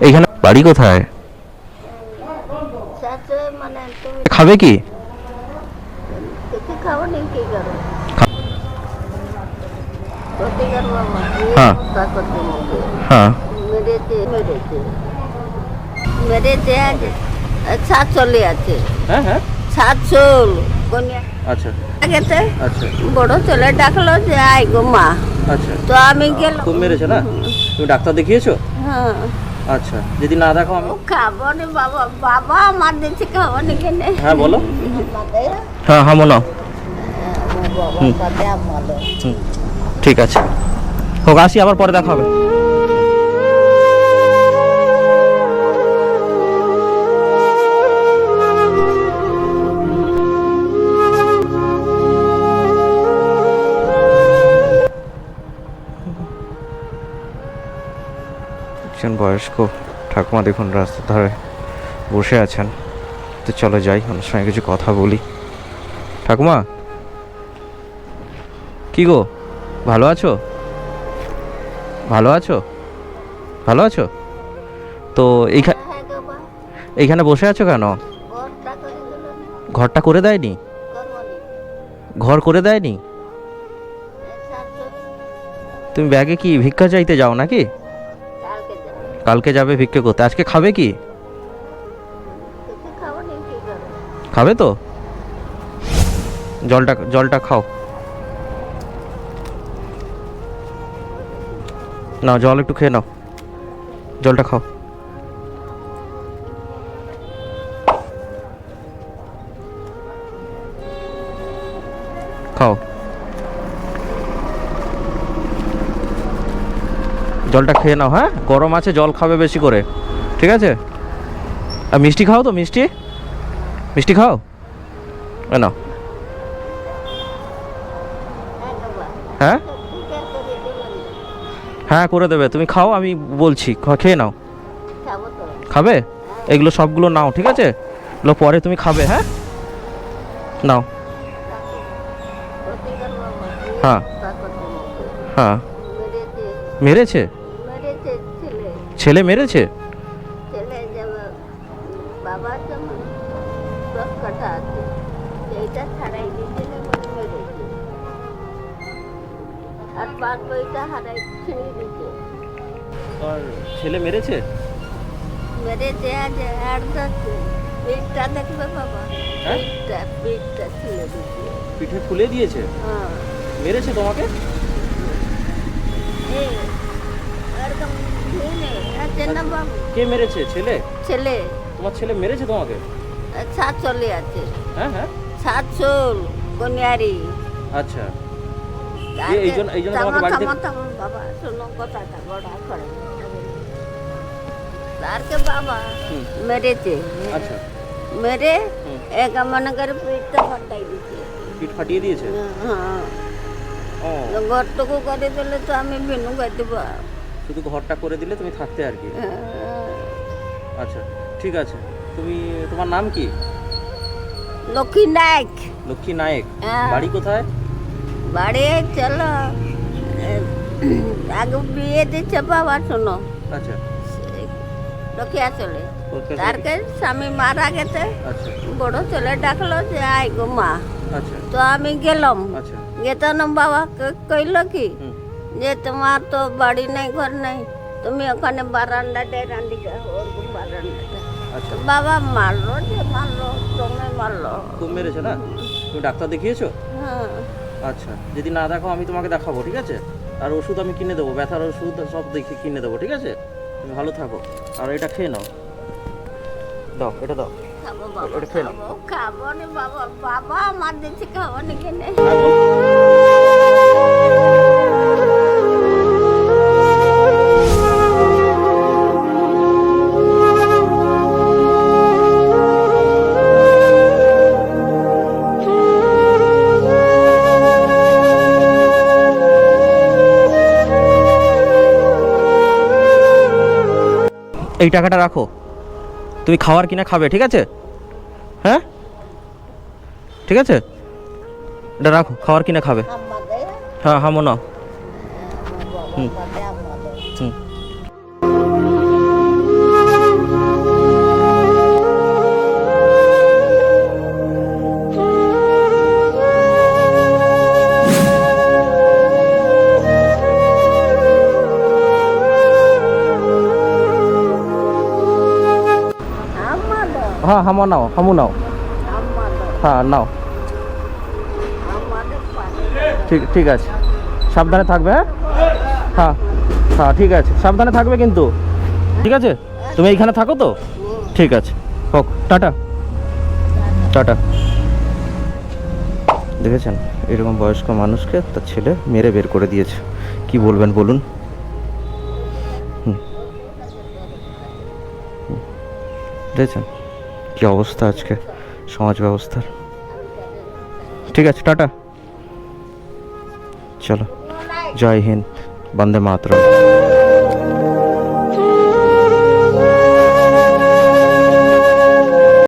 এইখানে বাড়ি কোথায়? মানে খাবে কি? হ্যাঁ। হ্যাঁ। চলে আছে। হ্যাঁ হ্যাঁ। চল আচ্ছা। আগেতে আচ্ছা। বড় ছেলে ডাকলো যে আই গো মা। আচ্ছা। তো আমি গেলাম। মেরেছে না? তুমি ডাক্তার দেখিয়েছো? হ্যাঁ। আচ্ছা যদি না দেখো আমি খাব নি বাবা বাবা আমার দিচ্ছে খাব নি কেনে। হ্যাঁ বলো। হ্যাঁ হ্যাঁ মনে হুম। হুম ঠিক আছে। হোক আসি আবার পরে দেখা হবে। একজন বয়স্ক ঠাকুমা দেখুন, রাস্তার ধারে বসে আছেন। তো চলো যাই, ওনার সঙ্গে কিছু কথা বলি। ঠাকুমা? কি গো, ভালো আছো? ভালো আছো? ভালো আছো? তো এইখানে এইখানে বসে আছো কেন? ঘরটা করে দেয়নি? ঘর করে দেয়নি? তুমি ব্যাগে কি ভিক্ষা চাইতে যাও নাকি? কালকে যাবে ভিক্ষে করতে। আজকে খাবে কি? খাবে তো? জলটা জলটা খাও। না জল একটু খেয়ে নাও। জলটা খাও। খাও। জলটা খেয়ে নাও হ্যাঁ? গরম আছে, জল খাবে বেশি করে। ঠিক আছে? আর মিষ্টি খাও তো, মিষ্টি? মিষ্টি খাও? নাও। হ্যাঁ? হ্যাঁ করে দেবে। তুমি খাও, আমি বলছি। খেয়ে নাও। খাবে? এগুলো সবগুলো নাও, ঠিক আছে? এগুলো পরে তুমি খাবে হ্যাঁ? নাও। হ্যাঁ। হ্যাঁ। মেরেছে? ছেলে মেরেছে? আর ছেলে মেরেছে? মেরেছে আজ আর দশ পিঠটা দেখবে বাবা হ্যাঁ? পিঠটা পিঠটা পিঠে ফুলে দিয়েছে? হ্যাঁ। মেরেছে তোমাকে? এরকম কে মেরেছে? ছেলে? ছেলে। তোমার ছেলে মেরেছে তোমাকে? সাত চলে আছে। হ্যাঁ হ্যাঁ। সাত চল কনিয়ারি। আচ্ছা। এই- জন্য- এই জন্য তোমাকে বাড়ি থেকে- বাবা শোনো কথাটা বড় করে। তারকে বাবা মেরেছে। আচ্ছা। মেরে এক মনে করে পিঠটা ফাটাই দিচ্ছে পিঠ ফাটিয়ে দিয়েছে? হ্যাঁ। ও। ঘরটুকু করে দিলে তো আমি বিনু গাই দেবো শুধু ঘরটা করে দিলে তুমি থাকতে আর কি? আচ্ছা ঠিক আছে। তুমি তোমার নাম কি? লক্ষ্মী নায়ক। লক্ষ্মী নায়েক। হ্যাঁ। বাড়ি কোথায়? বাড়ি চলো। আগে বিয়ে দিচ্ছে বাবা শোনো। আচ্ছা। রখিয়া চলে তারকে স্বামী মারা গেছে। আচ্ছা। বড় ছেলে ডাকলো যে আই গো মা। আচ্ছা। তো আমি গেলাম। আচ্ছা। গেতন বাবা কইল কি? যে তোমার তো বাড়ি নেই ঘর নেই তুমি ওখানে বারান্দাতে রান্দি খাও, ওরকম বারান্দাতে। আচ্ছা। বাবা মারলো যে মারলো তুমি মারলো। তুমি মেরেছো না? তুমি ডাক্তার দেখিয়েছো? হ্যাঁ। আচ্ছা যদি না দেখো আমি তোমাকে দেখাবো ঠিক আছে? আর ওষুধ আমি কিনে দেবো ব্যথার ওষুধ সব দেখে কিনে দেবো ঠিক আছে? তুমি ভালো থাকো। আর এটা খেয়ে নাও। দাও এটা দাও। খাব বাবা এটা খেয়ে নাও। খাব। খাব নি বাবা বাবা আমার দিচ্ছে খাব নি কেনে। এই টাকাটা রাখো। তুমি খাওয়ার কিনা খাবে ঠিক আছে? হ্যাঁ? ঠিক আছে? এটা রাখো খাওয়ার কিনা খাবে। হ্যাঁ হামো নাও। হুম। হ্যাঁ হামো নাও, হামু নাও। হ্যাঁ নাও। ঠিক ঠিক আছে। সাবধানে থাকবে হ্যাঁ? হ্যাঁ হ্যাঁ ঠিক আছে। সাবধানে থাকবে কিন্তু। ঠিক আছে? তুমি এইখানে থাকো তো? ঠিক আছে। হোক, টাটা। টাটা। দেখেছেন? এরকম বয়স্ক মানুষকে তার ছেলে মেরে বের করে দিয়েছে। কি বলবেন বলুন। দেখেছেন? কি অবস্থা আজকে সমাজ ব্যবস্থার? ঠিক আছে টাটা। চলো জয় হিন্দ বন্দে মাতরম।